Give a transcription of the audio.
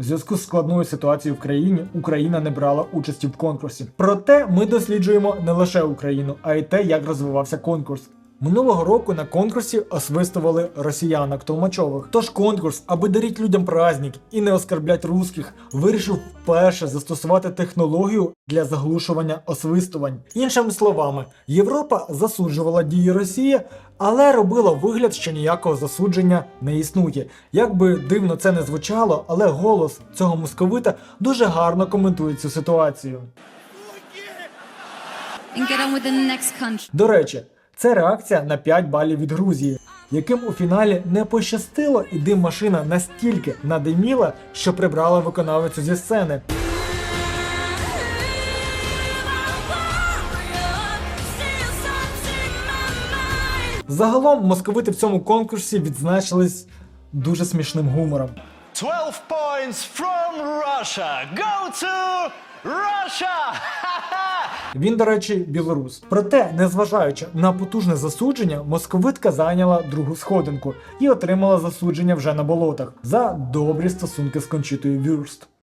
В зв'язку з складною ситуацією в країні Україна не брала участі в конкурсі. Проте ми досліджуємо не лише Україну, а й те, як розвивався конкурс. Минулого року на конкурсі освистували росіянок Толмачових. Тож конкурс, аби даріть людям праздник і не оскорблять русських, вирішив вперше застосувати технологію для заглушування освистувань. Іншими словами, Європа засуджувала дії Росії, але робила вигляд, що ніякого засудження не існує. Як би дивно це не звучало, але голос цього московита дуже гарно коментує цю ситуацію. and get on with the next country. До речі, це реакція на 5 балів від Грузії, яким у фіналі не пощастило, і дим машина настільки надиміла, що прибрала виконавицю зі сцени. Загалом московити в цьому конкурсі відзначились дуже смішним гумором. 12 points from Russia. Go to Russia! Він, до речі, білорус. Проте, незважаючи на потужне засудження, московитка зайняла другу сходинку і отримала засудження вже на болотах за добрі стосунки з Кончитою Вюрст.